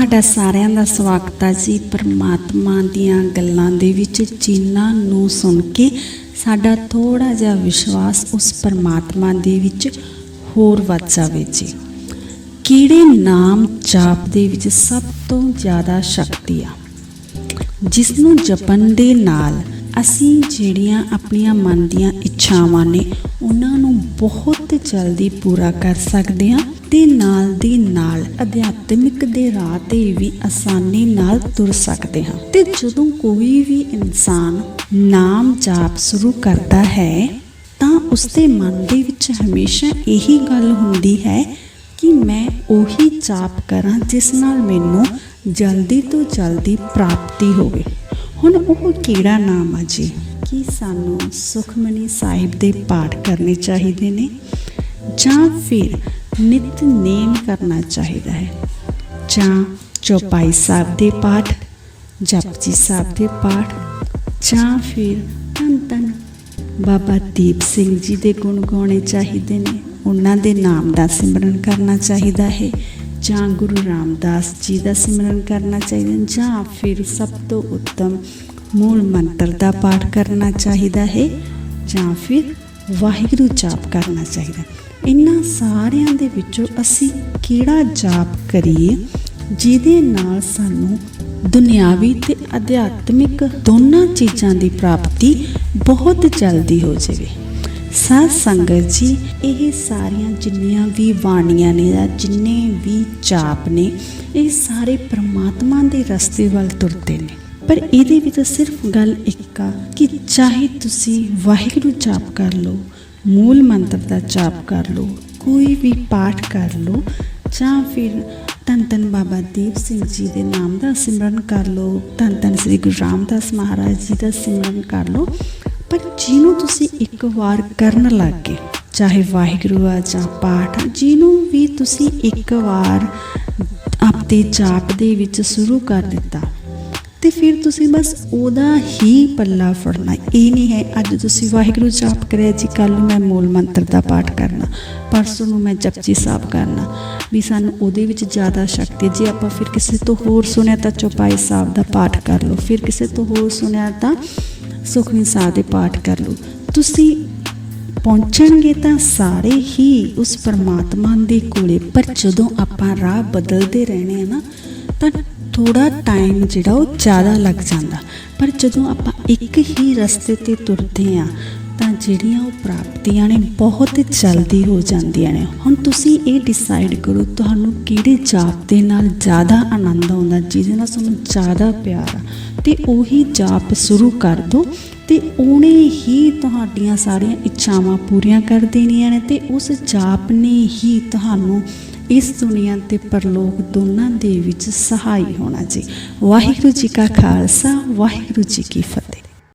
ਤੁਹਾਡਾ ਸਾਰਿਆਂ ਦਾ ਸਵਾਗਤ ਹੈ ਜੀ ਪਰਮਾਤਮਾ ਦੀਆਂ ਗੱਲਾਂ ਦੇ ਵਿੱਚ, ਜਿਨ੍ਹਾਂ ਨੂੰ ਸੁਣ ਕੇ ਸਾਡਾ ਥੋੜਾ ਜਿਹਾ ਵਿਸ਼ਵਾਸ ਉਸ ਪਰਮਾਤਮਾ ਦੇ ਵਿੱਚ ਹੋਰ ਵੱਧ ਜਾਵੇ ਜੀ। ਕਿਹੜੇ ਨਾਮ ਜਾਪ ਦੇ ਵਿੱਚ ਸਭ ਤੋਂ ਜ਼ਿਆਦਾ ਸ਼ਕਤੀ ਆ? ਜਿਸ ਨੂੰ ਜਪਣ ਦੇ ਨਾਲ ਅਸੀਂ ਜਿਹੜੀਆਂ ਆਪਣੀਆਂ ਮਨ ਦੀਆਂ ਇੱਛਾਵਾਂ ਨੇ, ਉਹਨਾਂ ਨੂੰ ਬਹੁਤ ਜਲਦੀ ਪੂਰਾ ਕਰ ਸਕਦੇ ਹਾਂ ਤੇ ਨਾਲ ਦੀ ਨਾਲ ਅਧਿਆਤਮਿਕ ਦੇ ਰਾਹ ਤੇ ਵੀ ਆਸਾਨੀ ਨਾਲ ਤੁਰ ਸਕਦੇ ਹਾਂ। ਤੇ ਜਦੋਂ ਕੋਈ ਵੀ ਇਨਸਾਨ ਨਾਮ ਜਾਪ ਸ਼ੁਰੂ ਕਰਦਾ ਹੈ, ਤਾਂ ਉਸਦੇ ਮਨ ਦੇ ਵਿੱਚ ਹਮੇਸ਼ਾ ਇਹੀ ਗੱਲ ਹੁੰਦੀ ਹੈ ਕਿ ਮੈਂ ਉਹੀ ਜਾਪ ਕਰਾਂ ਜਿਸ ਨਾਲ ਮੈਨੂੰ ਜਲਦੀ ਤੋਂ ਜਲਦੀ ਪ੍ਰਾਪਤੀ ਹੋਵੇ। ਹੁਣ ਉਹ ਕਿਹੜਾ ਨਾਮ ਆ ਜੀ। ਕੀ ਸਾਨੂੰ ਸੁਖਮਨੀ ਸਾਹਿਬ ਦੇ ਪਾਠ ਕਰਨੇ ਚਾਹੀਦੇ ਨੇ? ਜਾਂ ਫਿਰ ਨਿਤਨੇਮ ਕਰਨਾ ਚਾਹੀਦਾ ਹੈ? ਜਾਂ ਚੌਪਾਈ ਸਾਹਿਬ ਦੇ ਪਾਠ, ਜਪਜੀ ਸਾਹਿਬ ਦੇ ਪਾਠ, ਜਾਂ ਫਿਰ ਧੰਨ ਧੰਨ ਬਾਬਾ ਦੀਪ ਸਿੰਘ ਜੀ ਦੇ ਗੁਣ ਗਾਉਣੇ ਚਾਹੀਦੇ ਨੇ? ਉਹਨਾਂ ਦੇ ਨਾਮ ਦਾ ਸਿਮਰਨ ਕਰਨਾ ਚਾਹੀਦਾ ਹੈ। ਜਾਂ ਗੁਰੂ ਰਾਮਦਾਸ ਜੀ ਦਾ ਸਿਮਰਨ ਕਰਨਾ ਚਾਹੀਦਾ ਜਾਂ ਫਿਰ ਸਭ ਤੋਂ ਉੱਤਮ ਮੂਲ ਮੰਤਰ ਦਾ ਪਾਠ ਕਰਨਾ ਚਾਹੀਦਾ ਹੈ ਜਾਂ ਫਿਰ ਵਾਹਿਗੁਰੂ ਜਾਪ ਕਰਨਾ ਚਾਹੀਦਾ ਇਹਨਾਂ ਸਾਰਿਆਂ ਦੇ ਵਿੱਚੋਂ ਅਸੀਂ ਕਿਹੜਾ ਜਾਪ ਕਰੀਏ ਜਿਹਦੇ ਨਾਲ ਸਾਨੂੰ ਦੁਨਿਆਵੀ ਤੇ ਅਧਿਆਤਮਿਕ ਦੋਨਾਂ ਚੀਜ਼ਾਂ ਦੀ ਪ੍ਰਾਪਤੀ ਬਹੁਤ ਜਲਦੀ ਹੋ ਜਾਵੇ। ਸਾਧ ਸੰਗਤ ਜੀ, ਇਹ ਸਾਰੀਆਂ ਜਿੰਨੀਆਂ ਵੀ ਬਾਣੀਆਂ ਨੇ ਜਾਂ ਜਿੰਨੇ ਵੀ ਜਾਪ ਨੇ, ਇਹ ਸਾਰੇ ਪ੍ਰਮਾਤਮਾ ਦੇ ਰਸਤੇ ਵੱਲ ਤੁਰਦੇ ਨੇ। ਪਰ ਇਹਦੇ ਵਿੱਚ ਸਿਰਫ ਗੱਲ ਇੱਕ ਆ ਕਿ ਚਾਹੇ ਤੁਸੀਂ ਵਾਹਿਗੁਰੂ ਜਾਪ ਕਰ ਲਓ, ਮੂਲ ਮੰਤਰ ਦਾ ਜਾਪ ਕਰ ਲਓ, ਕੋਈ ਵੀ ਪਾਠ ਕਰ ਲਓ, ਜਾਂ ਫਿਰ ਧੰਨ ਧੰਨ ਬਾਬਾ ਦੀਪ ਸਿੰਘ ਜੀ ਦੇ ਨਾਮ ਦਾ ਸਿਮਰਨ ਕਰ ਲਓ, ਧੰਨ ਧੰਨ ਸ੍ਰੀ ਗੁਰੂ ਰਾਮਦਾਸ ਮਹਾਰਾਜ ਜੀ ਦਾ ਸਿਮਰਨ ਕਰ ਲਓ ਪਰ ਜਿਹਨੂੰ ਤੁਸੀਂ ਇੱਕ ਵਾਰ ਕਰਨ ਲੱਗ ਗਏ ਚਾਹੇ ਵਾਹਿਗੁਰੂ ਆ ਜਾਂ ਪਾਠ, ਜਿਹਨੂੰ ਵੀ ਤੁਸੀਂ ਇੱਕ ਵਾਰ ਆਪਦੇ ਜਾਪ ਦੇ ਵਿੱਚ ਸ਼ੁਰੂ ਕਰ ਦਿੱਤਾ, ਤੇ ਫਿਰ ਤੁਸੀਂ ਬਸ ਉਹਦਾ ਹੀ ਪੱਲਾ ਫੜਨਾ। ਇਹ ਨਹੀਂ ਹੈ, ਅੱਜ ਤੁਸੀਂ ਵਾਹਿਗੁਰੂ ਜਾਪ ਕਰਿਆ ਜੀ ਕੱਲ ਨੂੰ ਮੈਂ ਮੂਲ ਮੰਤਰ ਦਾ ਪਾਠ ਕਰਨਾ, ਪਰਸੋਂ ਨੂੰ ਮੈਂ ਜਪਜੀ ਸਾਹਿਬ ਕਰਨਾ। ਵੀ ਸਾਨੂੰ ਉਹਦੇ ਵਿੱਚ ਜ਼ਿਆਦਾ ਸ਼ਕਤੀ ਜੇ ਆਪਾਂ ਫਿਰ ਕਿਸੇ ਤੋਂ ਹੋਰ ਸੁਣਿਆ ਤਾਂ ਚੌਪਾਈ ਸਾਹਿਬ ਦਾ ਪਾਠ ਕਰ ਲਓ, ਫਿਰ ਕਿਸੇ ਤੋਂ ਹੋਰ ਸੁਣਿਆ ਤਾਂ ਸੁਖਮਨੀ ਸਾਹਿਬ ਦੇ ਪਾਠ ਕਰ ਲਓ। ਤੁਸੀਂ ਪਹੁੰਚਣਗੇ ਤਾਂ ਸਾਰੇ ਹੀ ਉਸ ਪਰਮਾਤਮਾ ਦੇ ਕੋਲੇ, ਪਰ ਜਦੋਂ ਆਪਾਂ ਰਾਹ ਬਦਲਦੇ ਰਹਿਣੇ ਆ ਨਾ, ਤਾਂ ਥੋੜਾ ਟਾਈਮ ਜਿਹੜਾ ਉਹ ਜ਼ਿਆਦਾ ਲੱਗ ਜਾਂਦਾ। ਪਰ ਜਦੋਂ ਆਪਾਂ ਇੱਕ ਹੀ ਰਸਤੇ ਤੇ ਤੁਰਦੇ ਆ ਤਾਂ ਜਿਹੜੀਆਂ ਉਹ ਪ੍ਰਾਪਤੀਆਂ ਨੇ ਬਹੁਤ ਜਲਦੀ ਹੋ ਜਾਂਦੀਆਂ ਨੇ। ਹੁਣ ਤੁਸੀਂ ਇਹ ਡਿਸਾਈਡ ਕਰੋ ਤੁਹਾਨੂੰ ਕਿਹੜੇ ਜਾਪ ਦੇ ਨਾਲ ਜ਼ਿਆਦਾ ਆਨੰਦ ਆਉਂਦਾ, ਜਿਹਦੇ ਨਾਲ ਤੁਹਾਨੂੰ ਜ਼ਿਆਦਾ ਪਿਆਰ ਆ। ਤੇ ਉਹੀ ਜਾਪ ਸ਼ੁਰੂ ਕਰ ਦਿਓ ਤੇ ਉਹਨੇ ਹੀ ਤੁਹਾਡੀਆਂ ਸਾਰੀਆਂ ਇੱਛਾਵਾਂ ਪੂਰੀਆਂ ਕਰ ਦੇਣੀਆਂ ਨੇ ਤੇ ਉਸ ਜਾਪ ਨੇ ਹੀ ਤੁਹਾਨੂੰ ਇਸ ਦੁਨੀਆ ਤੇ ਪਰਲੋਕ ਦੋਨਾਂ ਦੇ ਵਿੱਚ ਸਹਾਈ ਹੋਣਾ ਜੀ। ਵਾਹਿਗੁਰੂ ਜੀ ਕਾ ਖਾਲਸਾ, ਵਾਹਿਗੁਰੂ ਜੀ ਕੀ ਫਤਿਹ।